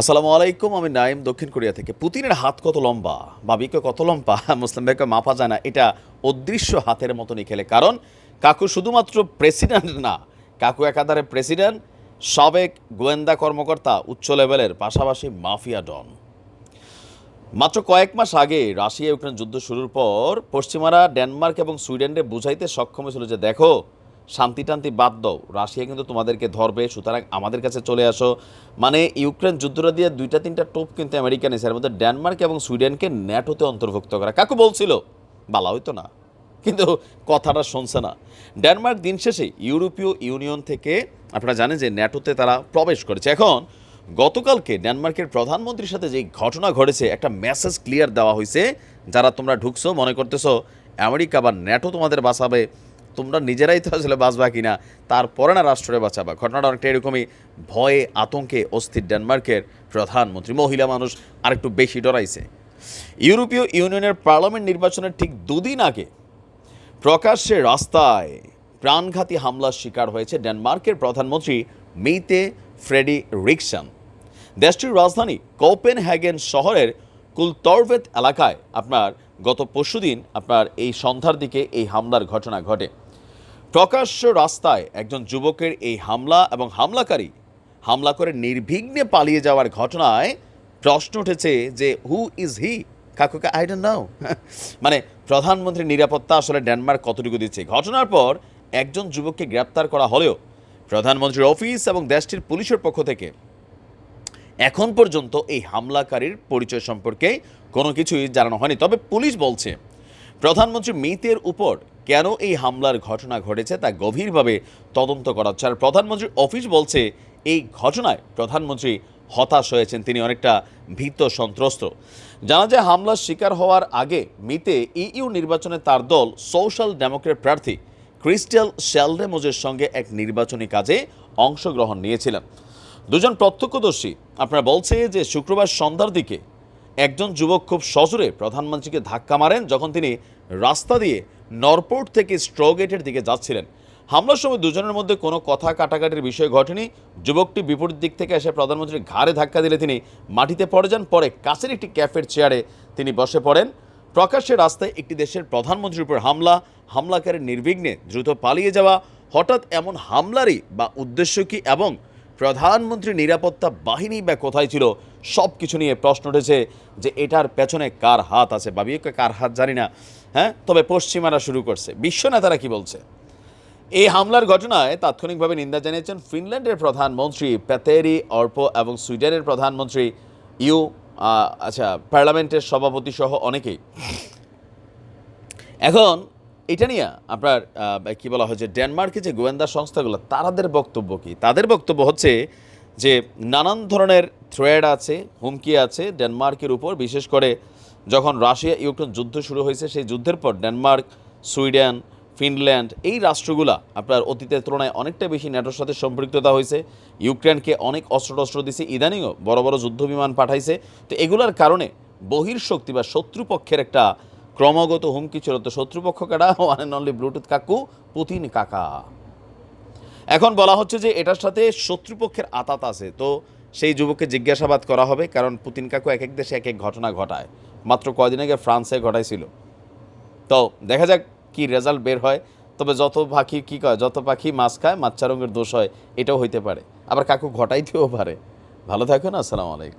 আসসালামু আলাইকুম, আমি নাইম দক্ষিণ কোরিয়া থেকে। পুতিনের হাত কত লম্বা? বাবিকে কত লম্বা? মুসলিম ভাইকে যায় না। এটা অদৃশ্য হাতের মতনই খেলে। কারণ কাকু শুধুমাত্র প্রেসিডেন্ট না, কাকু একাধারে প্রেসিডেন্ট, সাবেক গোয়েন্দা কর্মকর্তা, উচ্চ লেভেলের, পাশাপাশি মাফিয়া ডন। মাত্র কয়েক মাস আগে রাশিয়া ইউক্রেন যুদ্ধ শুরুর পর পশ্চিমারা ডেনমার্ক এবং সুইডেনকে বুঝাইতে সক্ষম হয়েছিল যে, দেখো শান্তি টান্তি বাদ দাও। রাশিয়া কিন্তু তোমাদেরকে ধরবে, সুতরাং আমাদের কাছে চলে আসো। মানে ইউক্রেন যুদ্ধটা দিয়ে দুইটা, তিনটা টোপ কিন্তু আমেরিকা নিয়েছে এর মধ্যে ডেনমার্ক এবং সুইডেনকে ন্যাটোতে অন্তর্ভুক্ত করা। কাকু বলছিল, বালা হইতো না। কিন্তু কথাটা শুনছে না। ডেনমার্ক দিন শেষে ইউরোপীয় ইউনিয়ন থেকে, আপনারা জানেন যে ন্যাটোতে তারা প্রবেশ করেছে। এখন গতকালকে ডেনমার্কের প্রধানমন্ত্রীর সাথে যে ঘটনা ঘটেছে, একটা মেসেজ ক্লিয়ার দেওয়া হয়েছে যারা তোমরা ঢুকছো, মনে করতেছো, আমেরিকা বা ন্যাটো তোমাদের বাঁচাবে। তোমরা নিজেরাই তো আসলে বাঁচবা কিনা, তারপরে না রাষ্ট্রে বাঁচাবা। ঘটনাটা অনেকটা এরকমই, ভয়ে, আতঙ্কে অস্থির ডেনমার্কের প্রধানমন্ত্রী, মহিলা মানুষ আরেকটু বেশি ডরাইছে। ইউরোপীয় ইউনিয়নের পার্লামেন্ট নির্বাচনের ঠিক দুদিন আগে প্রকাশ্যে রাস্তায় প্রাণঘাতী হামলার শিকার হয়েছে ডেনমার্কের প্রধানমন্ত্রী মেইতে ফ্রেডি রিকশন দেশটির রাজধানী কোপেন হ্যাগেন শহরের কুলতরভেত এলাকায় আপনার গত পরশুদিন আপনার এই সন্ধ্যার দিকে এই হামলার ঘটনা ঘটে। প্রকাশ্য রাস্তায় একজন যুবকের এই হামলা এবং হামলাকারী হামলা করে নির্বিঘ্নে পালিয়ে যাওয়ার ঘটনায় প্রশ্ন উঠেছে যে হু ইজ হি কাকুকে আই ডোন্ট নাও মানে প্রধানমন্ত্রীর নিরাপত্তা আসলে ডেনমার্ক কতটুকু দিচ্ছে? ঘটনার পর একজন যুবককে গ্রেপ্তার করা হলেও প্রধানমন্ত্রীর অফিস এবং দেশটির পুলিশের পক্ষ থেকে এখন পর্যন্ত এই হামলাকারীর পরিচয় সম্পর্কে কোনো কিছুই জানানো হয়নি। তবে পুলিশ বলছে, প্রধানমন্ত্রী মিতের উপর কেন এই হামলার ঘটনা ঘটেছে তা গভীরভাবে তদন্ত করা হচ্ছে আর প্রধানমন্ত্রীর অফিস বলছে, এই ঘটনায় প্রধানমন্ত্রী হতাশ হয়েছেন, তিনি অনেকটা ভীত সন্ত্রস্ত। জানা যায়, হামলার শিকার হওয়ার আগে মিতে ইইউ নির্বাচনে তার দল সোশ্যাল ডেমোক্রেট প্রার্থী ক্রিস্টাল শ্যালডেমোজের সঙ্গে এক নির্বাচনী কাজে অংশগ্রহণ নিয়েছিলেন। দুজন প্রত্যক্ষদর্শী আপনারা বলছে যে শুক্রবার সন্ধ্যার দিকে একজন যুবক খুব সজোরে প্রধানমন্ত্রীকে ধাক্কা মারেন যখন তিনি রাস্তা দিয়ে নরপোর্ট থেকে স্ট্রগেটের দিকে যাচ্ছিলেন। হামলার সময় দুজনের মধ্যে কোনো কথা কাটাকাটির বিষয় ঘটেনি। যুবকটি বিপরীত দিক থেকে এসে প্রধানমন্ত্রীর ঘাড়ে ধাক্কা দিলে তিনি মাটিতে পড়ে যান। পরে কাছের একটি ক্যাফের চেয়ারে তিনি বসে পড়েন। প্রকাশ্যে রাস্তায় একটি দেশের প্রধানমন্ত্রীর উপর হামলা, হামলাকারীর নির্বিঘ্নে দ্রুত পালিয়ে যাওয়া। হঠাৎ এমন হামলারই বা উদ্দেশ্য কি এবং প্রধানমন্ত্রী নিরাপত্তা বাহিনী বা কোথায় ছিল সব কিছু নিয়ে প্রশ্ন উঠেছে যে এটার পেছনে কার হাত আছে। বা কার হাত জানি না। হ্যাঁ? তবে পশ্চিমারা শুরু করছে। বিশ্ব নেতারা কি বলছে? এই হামলার ঘটনায় তাৎক্ষণিকভাবে নিন্দা জানিয়েছেন ফিনল্যান্ডের প্রধানমন্ত্রী প্যাতেরি অর্প এবং সুইডেনের প্রধানমন্ত্রী ইউ আচ্ছা পার্লামেন্টের সভাপতি সহ অনেকেই। এখন এটা নিয়ে আপনার কি বলা হয় যে ডেনমার্কে যে গোয়েন্দা সংস্থাগুলো তাদের বক্তব্য কি? তাদের বক্তব্য হচ্ছে যে নানান ধরনের থ্রেড আছে, হুমকি আছে ডেনমার্কের উপর, বিশেষ করে যখন রাশিয়া ইউক্রেন যুদ্ধ শুরু হয়েছে, সেই যুদ্ধের পর ডেনমার্ক, সুইডেন, ফিনল্যান্ড এই রাষ্ট্রগুলা আপনার অতীতের তুলনায় অনেকটা বেশি ন্যাটোর সাথে সম্পৃক্ততা হয়েছে। ইউক্রেনকে অনেক অস্ত্র টস্ত্র দিছে, ইদানিংও বড় বড় যুদ্ধ বিমান পাঠাইছে। তো এগুলার কারণে বহির্শক্তি বা শত্রুপক্ষের একটা ক্রমাগত হুমকি ছিল তো শত্রুপক্ষ কাটা ওয়ান অ্যান্ড অনলি ব্লুটুথ কাকু, পুতিন কাকা। এখন বলা হচ্ছে যে এটার সাথে শত্রুপক্ষের আতাত আছে। তো সেই যুবককে জিজ্ঞাসাবাদ করা হবে, কারণ পুতিন কাকু এক এক দেশে এক এক ঘটনা ঘটায়। মাত্র কয়দিন আগে ফ্রান্সে ঘটাইছিল। তো দেখা যাক কি রেজাল্ট বের হয়। তবে যত পাখি কি কয়, যত পাখি মাছ খায়, মাছ রঙের দোষ হয়, এটাও হইতে পারে। আবার কাকু ঘটাইতেও পারে। ভালো থাকুন, আসসালামু আলাইকুম।